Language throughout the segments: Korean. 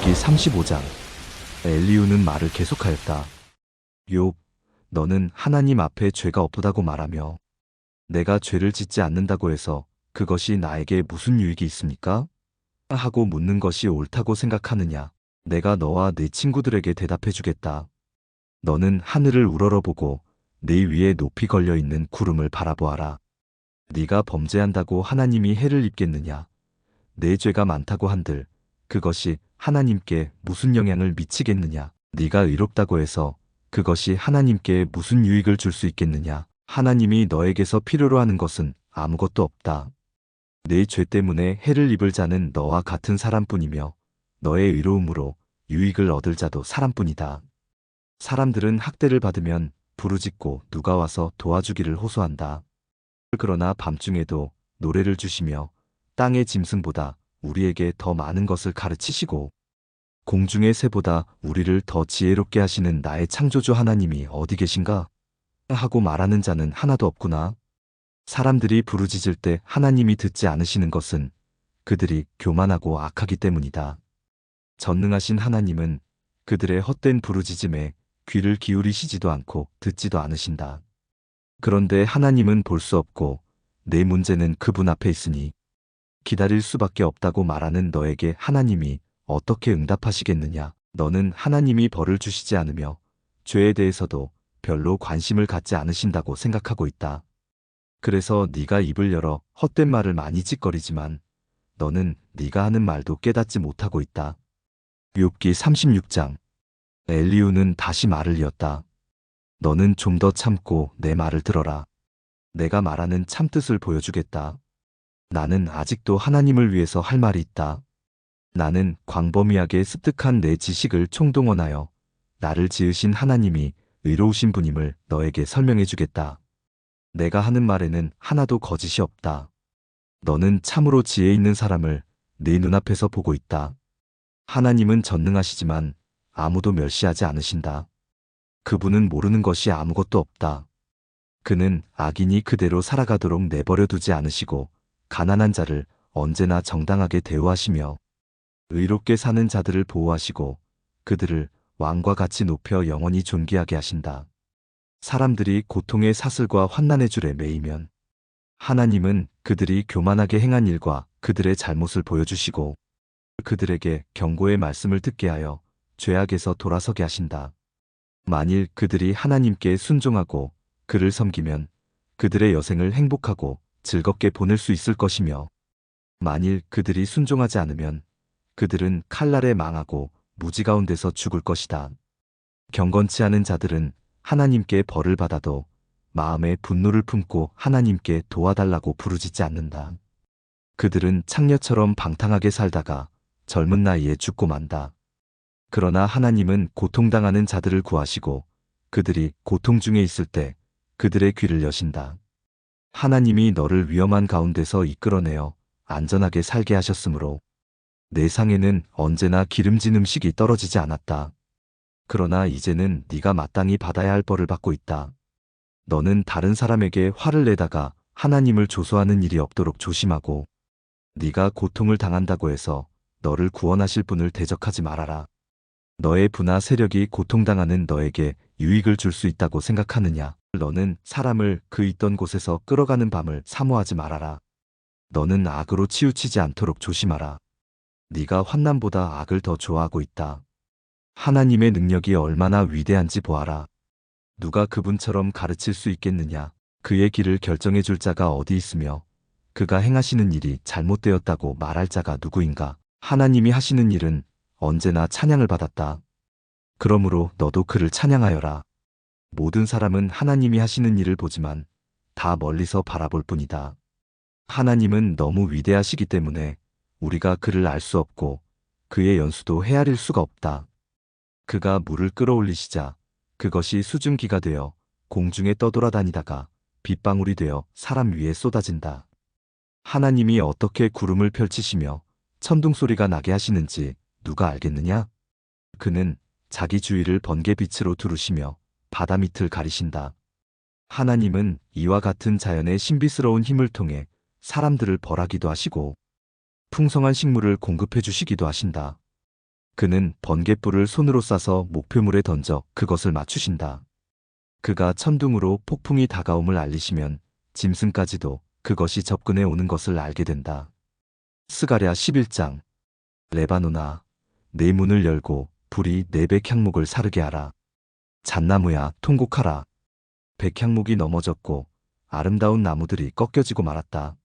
욥기 35장 엘리우는 말을 계속하였다. 욥, 너는 하나님 앞에 죄가 없다고 말하며 내가 죄를 짓지 않는다고 해서 그것이 나에게 무슨 유익이 있습니까? 하고 묻는 것이 옳다고 생각하느냐? 내가 너와 내 친구들에게 대답해 주겠다. 너는 하늘을 우러러보고 네 위에 높이 걸려 있는 구름을 바라보아라. 네가 범죄한다고 하나님이 해를 입겠느냐? 내 죄가 많다고 한들 그것이 하나님께 무슨 영향을 미치겠느냐? 네가 의롭다고 해서 그것이 하나님께 무슨 유익을 줄 수 있겠느냐? 하나님이 너에게서 필요로 하는 것은 아무것도 없다. 내 죄 때문에 해를 입을 자는 너와 같은 사람뿐이며 너의 의로움으로 유익을 얻을 자도 사람뿐이다. 사람들은 학대를 받으면 부르짖고 누가 와서 도와주기를 호소한다. 그러나 밤중에도 노래를 주시며 땅의 짐승보다 우리에게 더 많은 것을 가르치시고 공중의 새보다 우리를 더 지혜롭게 하시는 나의 창조주 하나님이 어디 계신가? 하고 말하는 자는 하나도 없구나. 사람들이 부르짖을 때 하나님이 듣지 않으시는 것은 그들이 교만하고 악하기 때문이다. 전능하신 하나님은 그들의 헛된 부르짖음에 귀를 기울이시지도 않고 듣지도 않으신다. 그런데 하나님은 볼 수 없고 내 문제는 그분 앞에 있으니 기다릴 수밖에 없다고 말하는 너에게 하나님이 어떻게 응답하시겠느냐? 너는 하나님이 벌을 주시지 않으며 죄에 대해서도 별로 관심을 갖지 않으신다고 생각하고 있다. 그래서 네가 입을 열어 헛된 말을 많이 찌꺼리지만 너는 네가 하는 말도 깨닫지 못하고 있다. 욥기 36장 엘리우는 다시 말을 이었다. 너는 좀 더 참고 내 말을 들어라. 내가 말하는 참뜻을 보여주겠다. 나는 아직도 하나님을 위해서 할 말이 있다. 나는 광범위하게 습득한 내 지식을 총동원하여 나를 지으신 하나님이 의로우신 분임을 너에게 설명해 주겠다. 내가 하는 말에는 하나도 거짓이 없다. 너는 참으로 지혜 있는 사람을 네 눈앞에서 보고 있다. 하나님은 전능하시지만 아무도 멸시하지 않으신다. 그분은 모르는 것이 아무것도 없다. 그는 악인이 그대로 살아가도록 내버려 두지 않으시고 가난한 자를 언제나 정당하게 대우하시며 의롭게 사는 자들을 보호하시고 그들을 왕과 같이 높여 영원히 존귀하게 하신다. 사람들이 고통의 사슬과 환난의 줄에 매이면 하나님은 그들이 교만하게 행한 일과 그들의 잘못을 보여주시고 그들에게 경고의 말씀을 듣게 하여 죄악에서 돌아서게 하신다. 만일 그들이 하나님께 순종하고 그를 섬기면 그들의 여생을 행복하고 즐겁게 보낼 수 있을 것이며 만일 그들이 순종하지 않으면 그들은 칼날에 망하고 무지 가운데서 죽을 것이다. 경건치 않은 자들은 하나님께 벌을 받아도 마음에 분노를 품고 하나님께 도와달라고 부르짖지 않는다. 그들은 창녀처럼 방탕하게 살다가 젊은 나이에 죽고 만다. 그러나 하나님은 고통당하는 자들을 구하시고 그들이 고통 중에 있을 때 그들의 귀를 여신다. 하나님이 너를 위험한 가운데서 이끌어내어 안전하게 살게 하셨으므로 내 상에는 언제나 기름진 음식이 떨어지지 않았다. 그러나 이제는 네가 마땅히 받아야 할 벌을 받고 있다. 너는 다른 사람에게 화를 내다가 하나님을 조소하는 일이 없도록 조심하고 네가 고통을 당한다고 해서 너를 구원하실 분을 대적하지 말아라. 너의 부나 세력이 고통당하는 너에게 유익을 줄 수 있다고 생각하느냐? 너는 사람을 그 있던 곳에서 끌어가는 밤을 사모하지 말아라. 너는 악으로 치우치지 않도록 조심하라. 네가 환난보다 악을 더 좋아하고 있다. 하나님의 능력이 얼마나 위대한지 보아라. 누가 그분처럼 가르칠 수 있겠느냐? 그의 길을 결정해 줄 자가 어디 있으며 그가 행하시는 일이 잘못되었다고 말할 자가 누구인가? 하나님이 하시는 일은 언제나 찬양을 받았다. 그러므로 너도 그를 찬양하여라. 모든 사람은 하나님이 하시는 일을 보지만 다 멀리서 바라볼 뿐이다. 하나님은 너무 위대하시기 때문에 우리가 그를 알 수 없고 그의 연수도 헤아릴 수가 없다. 그가 물을 끌어올리시자 그것이 수증기가 되어 공중에 떠돌아다니다가 빗방울이 되어 사람 위에 쏟아진다. 하나님이 어떻게 구름을 펼치시며 천둥 소리가 나게 하시는지 누가 알겠느냐? 그는 자기 주위를 번개빛으로 두르시며 바다 밑을 가리신다. 하나님은 이와 같은 자연의 신비스러운 힘을 통해 사람들을 벌하기도 하시고 풍성한 식물을 공급해 주시기도 하신다. 그는 번갯불을 손으로 싸서 목표물에 던져 그것을 맞추신다. 그가 천둥으로 폭풍이 다가옴을 알리시면 짐승까지도 그것이 접근해 오는 것을 알게 된다. 스가랴 11장 레바노나 내 문을 열고 불이 내 백 향목을 사르게 하라. 잣나무야 통곡하라. 백향목이 넘어졌고 아름다운 나무들이 꺾여지고 말았다.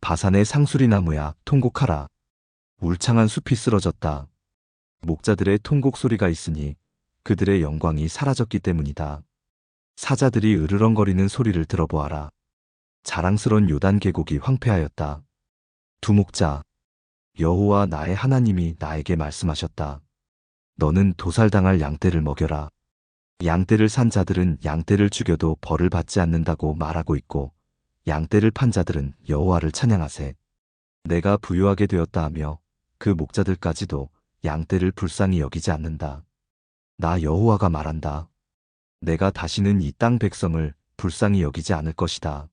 바산의 상수리 나무야 통곡하라. 울창한 숲이 쓰러졌다. 목자들의 통곡 소리가 있으니 그들의 영광이 사라졌기 때문이다. 사자들이 으르렁거리는 소리를 들어보아라. 자랑스런 요단 계곡이 황폐하였다. 두 목자 여호와 나의 하나님이 나에게 말씀하셨다. 너는 도살당할 양떼를 먹여라. 양떼를 산 자들은 양떼를 죽여도 벌을 받지 않는다고 말하고 있고 양떼를 판 자들은 여호와를 찬양하세. 내가 부유하게 되었다 하며 그 목자들까지도 양떼를 불쌍히 여기지 않는다. 나 여호와가 말한다. 내가 다시는 이 땅 백성을 불쌍히 여기지 않을 것이다.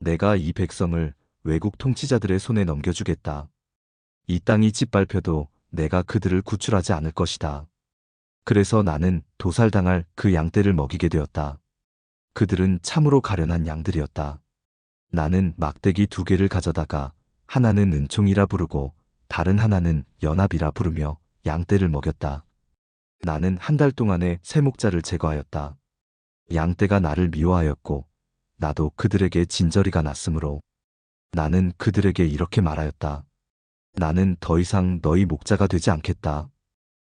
내가 이 백성을 외국 통치자들의 손에 넘겨주겠다. 이 땅이 짓밟혀도 내가 그들을 구출하지 않을 것이다. 그래서 나는 도살당할 그 양떼를 먹이게 되었다. 그들은 참으로 가련한 양들이었다. 나는 막대기 두 개를 가져다가 하나는 은총이라 부르고 다른 하나는 연합이라 부르며 양떼를 먹였다. 나는 한 달 동안에 새 목자를 제거하였다. 양떼가 나를 미워하였고 나도 그들에게 진저리가 났으므로 나는 그들에게 이렇게 말하였다. 나는 더 이상 너희 목자가 되지 않겠다.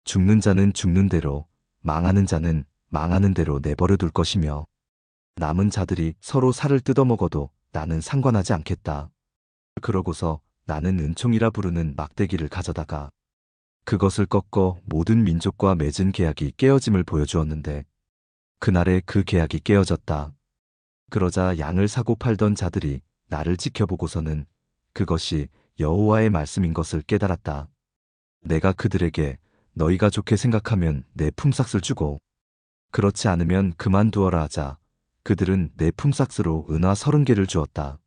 죽는 자는 죽는 대로, 망하는 자는 망하는 대로 내버려 둘 것이며, 남은 자들이 서로 살을 뜯어먹어도 나는 상관하지 않겠다. 그러고서 나는 은총이라 부르는 막대기를 가져다가 그것을 꺾어 모든 민족과 맺은 계약이 깨어짐을 보여주었는데, 그날에 그 계약이 깨어졌다. 그러자 양을 사고 팔던 자들이 나를 지켜보고서는 그것이 여호와의 말씀인 것을 깨달았다. 내가 그들에게 너희가 좋게 생각하면 내 품삯을 주고 그렇지 않으면 그만두어라 하자 그들은 내 품삯으로 은화 서른 개를 주었다.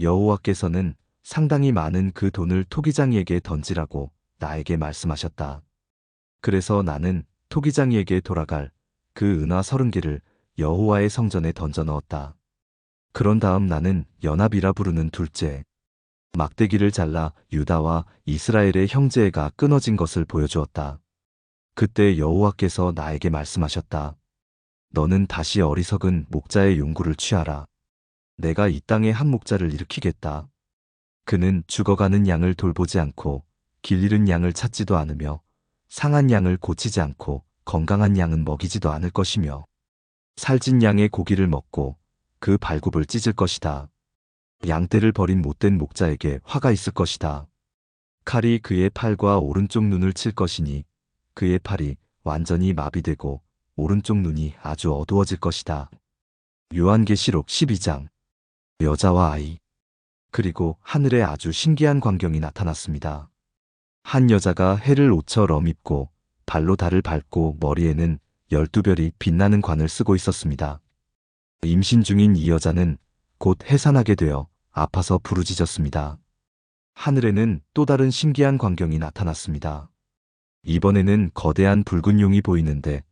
여호와께서는 상당히 많은 그 돈을 토기장이에게 던지라고 나에게 말씀하셨다. 그래서 나는 토기장이에게 돌아갈 그 은화 서른 개를 여호와의 성전에 던져 넣었다. 그런 다음 나는 연합이라 부르는 둘째 막대기를 잘라 유다와 이스라엘의 형제가 끊어진 것을 보여주었다. 그때 여호와께서 나에게 말씀하셨다. 너는 다시 어리석은 목자의 용구를 취하라. 내가 이 땅에 한 목자를 일으키겠다. 그는 죽어가는 양을 돌보지 않고 길 잃은 양을 찾지도 않으며 상한 양을 고치지 않고 건강한 양은 먹이지도 않을 것이며 살찐 양의 고기를 먹고 그 발굽을 찢을 것이다. 양떼를 버린 못된 목자에게 화가 있을 것이다. 칼이 그의 팔과 오른쪽 눈을 칠 것이니 그의 팔이 완전히 마비되고 오른쪽 눈이 아주 어두워질 것이다. 요한계시록 12장 여자와 아이 그리고 하늘에 아주 신기한 광경이 나타났습니다. 한 여자가 해를 옷처럼 입고 발로 달을 밟고 머리에는 열두 별이 빛나는 관을 쓰고 있었습니다. 임신 중인 이 여자는 곧 해산하게 되어 아파서 부르짖었습니다. 하늘에는 또 다른 신기한 광경이 나타났습니다. 이번에는 거대한 붉은 용이 보이는데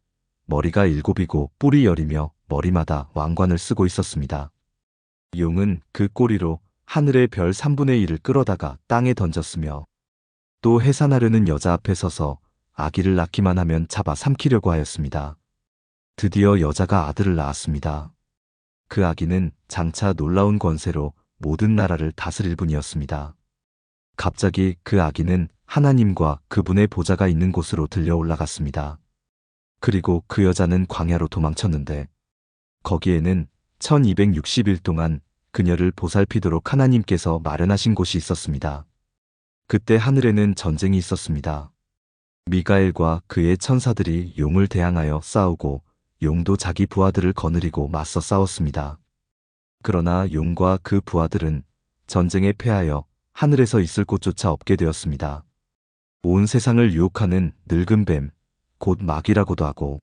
머리가 일곱이고 뿔이 열이며 머리마다 왕관을 쓰고 있었습니다. 용은 그 꼬리로 하늘의 별 3분의 1을 끌어다가 땅에 던졌으며 또 해산하려는 여자 앞에 서서 아기를 낳기만 하면 잡아 삼키려고 하였습니다. 드디어 여자가 아들을 낳았습니다. 그 아기는 장차 놀라운 권세로 모든 나라를 다스릴 분이었습니다. 갑자기 그 아기는 하나님과 그분의 보좌가 있는 곳으로 들려 올라갔습니다. 그리고 그 여자는 광야로 도망쳤는데 거기에는 1260일 동안 그녀를 보살피도록 하나님께서 마련하신 곳이 있었습니다. 그때 하늘에는 전쟁이 있었습니다. 미가엘과 그의 천사들이 용을 대항하여 싸우고 용도 자기 부하들을 거느리고 맞서 싸웠습니다. 그러나 용과 그 부하들은 전쟁에 패하여 하늘에서 있을 곳조차 없게 되었습니다. 온 세상을 유혹하는 늙은 뱀, 곧 마귀라고도 하고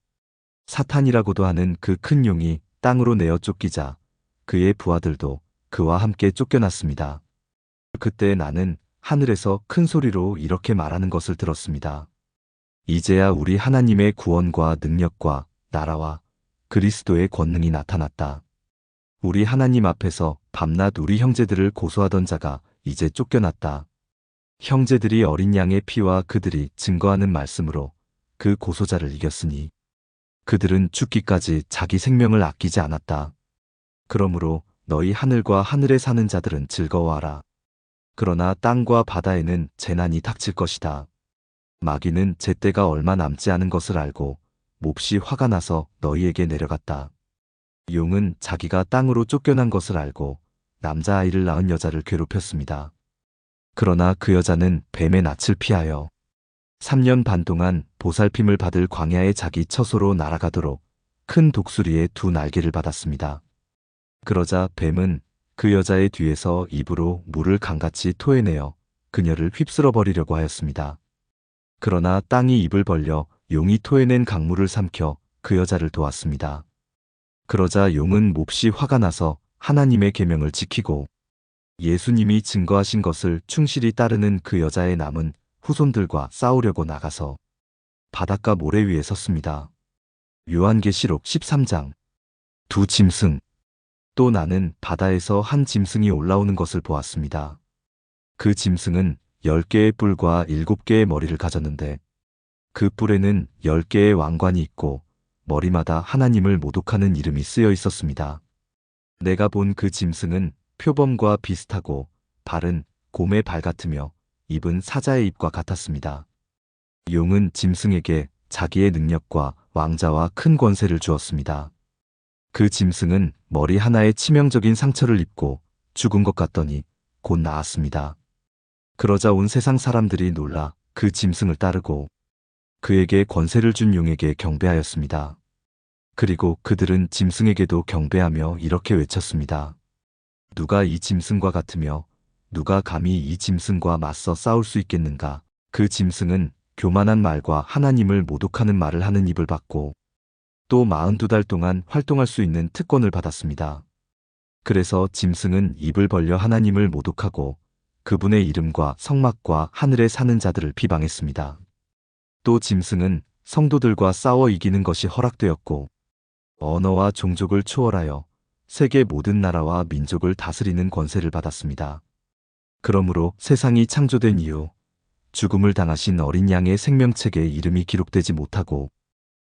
사탄이라고도 하는 그 큰 용이 땅으로 내어 쫓기자 그의 부하들도 그와 함께 쫓겨났습니다. 그때 나는 하늘에서 큰 소리로 이렇게 말하는 것을 들었습니다. 이제야 우리 하나님의 구원과 능력과 나라와 그리스도의 권능이 나타났다. 우리 하나님 앞에서 밤낮 우리 형제들을 고소하던 자가 이제 쫓겨났다. 형제들이 어린 양의 피와 그들이 증거하는 말씀으로 그 고소자를 이겼으니 그들은 죽기까지 자기 생명을 아끼지 않았다. 그러므로 너희 하늘과 하늘에 사는 자들은 즐거워하라. 그러나 땅과 바다에는 재난이 닥칠 것이다. 마귀는 제때가 얼마 남지 않은 것을 알고 몹시 화가 나서 너희에게 내려갔다. 용은 자기가 땅으로 쫓겨난 것을 알고 남자아이를 낳은 여자를 괴롭혔습니다. 그러나 그 여자는 뱀의 낯을 피하여 3년 반 동안 보살핌을 받을 광야의 자기 처소로 날아가도록 큰 독수리의 두 날개를 받았습니다. 그러자 뱀은 그 여자의 뒤에서 입으로 물을 강같이 토해내어 그녀를 휩쓸어 버리려고 하였습니다. 그러나 땅이 입을 벌려 용이 토해낸 강물을 삼켜 그 여자를 도왔습니다. 그러자 용은 몹시 화가 나서 하나님의 계명을 지키고 예수님이 증거하신 것을 충실히 따르는 그 여자의 남은 후손들과 싸우려고 나가서 바닷가 모래 위에 섰습니다. 요한계시록 13장 두 짐승 또 나는 바다에서 한 짐승이 올라오는 것을 보았습니다. 그 짐승은 10개의 뿔과 7개의 머리를 가졌는데 그 뿔에는 10개의 왕관이 있고 머리마다 하나님을 모독하는 이름이 쓰여 있었습니다. 내가 본 그 짐승은 표범과 비슷하고 발은 곰의 발 같으며 입은 사자의 입과 같았습니다. 용은 짐승에게 자기의 능력과 왕자와 큰 권세를 주었습니다. 그 짐승은 머리 하나에 치명적인 상처를 입고 죽은 것 같더니 곧 나았습니다. 그러자 온 세상 사람들이 놀라 그 짐승을 따르고 그에게 권세를 준 용에게 경배하였습니다. 그리고 그들은 짐승에게도 경배하며 이렇게 외쳤습니다. 누가 이 짐승과 같으며 누가 감히 이 짐승과 맞서 싸울 수 있겠는가? 그 짐승은 교만한 말과 하나님을 모독하는 말을 하는 입을 받고 또 42달 동안 활동할 수 있는 특권을 받았습니다. 그래서 짐승은 입을 벌려 하나님을 모독하고 그분의 이름과 성막과 하늘에 사는 자들을 비방했습니다. 또 짐승은 성도들과 싸워 이기는 것이 허락되었고 언어와 종족을 초월하여 세계 모든 나라와 민족을 다스리는 권세를 받았습니다. 그러므로 세상이 창조된 이후 죽음을 당하신 어린 양의 생명책에 이름이 기록되지 못하고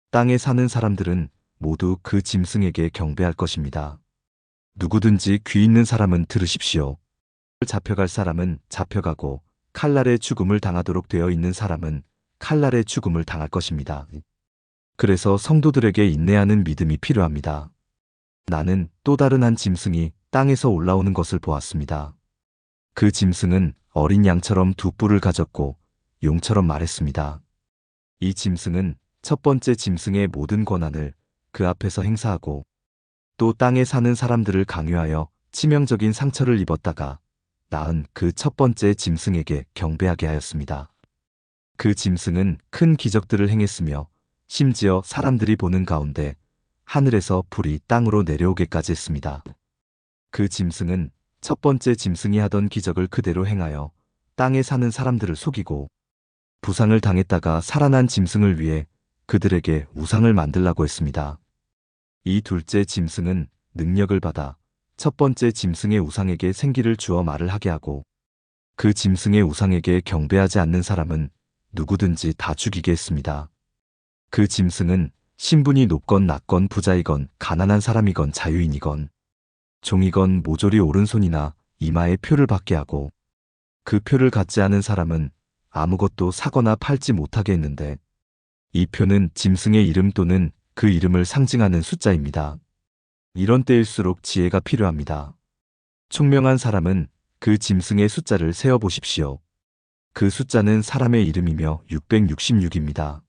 땅에 사는 사람들은 모두 그 짐승에게 경배할 것입니다. 누구든지 귀 있는 사람은 들으십시오. 잡혀갈 사람은 잡혀가고 칼날의 죽음을 당하도록 되어 있는 사람은 칼날의 죽음을 당할 것입니다. 그래서 성도들에게 인내하는 믿음이 필요합니다. 나는 또 다른 한 짐승이 땅에서 올라오는 것을 보았습니다. 그 짐승은 어린 양처럼 두 뿔을 가졌고 용처럼 말했습니다. 이 짐승은 첫 번째 짐승의 모든 권한을 그 앞에서 행사하고 또 땅에 사는 사람들을 강요하여 치명적인 상처를 입었다가 나은 그 첫 번째 짐승에게 경배하게 하였습니다. 그 짐승은 큰 기적들을 행했으며 심지어 사람들이 보는 가운데 하늘에서 불이 땅으로 내려오게까지 했습니다. 그 짐승은 첫 번째 짐승이 하던 기적을 그대로 행하여 땅에 사는 사람들을 속이고 부상을 당했다가 살아난 짐승을 위해 그들에게 우상을 만들라고 했습니다. 이 둘째 짐승은 능력을 받아 첫 번째 짐승의 우상에게 생기를 주어 말을 하게 하고 그 짐승의 우상에게 경배하지 않는 사람은 누구든지 다 죽이게 했습니다. 그 짐승은 신분이 높건 낮건 부자이건 가난한 사람이건 자유인이건 종이건 모조리 오른손이나 이마에 표를 받게 하고 그 표를 갖지 않은 사람은 아무것도 사거나 팔지 못하게 했는데 이 표는 짐승의 이름 또는 그 이름을 상징하는 숫자입니다. 이런 때일수록 지혜가 필요합니다. 총명한 사람은 그 짐승의 숫자를 세어 보십시오. 그 숫자는 사람의 이름이며 666입니다.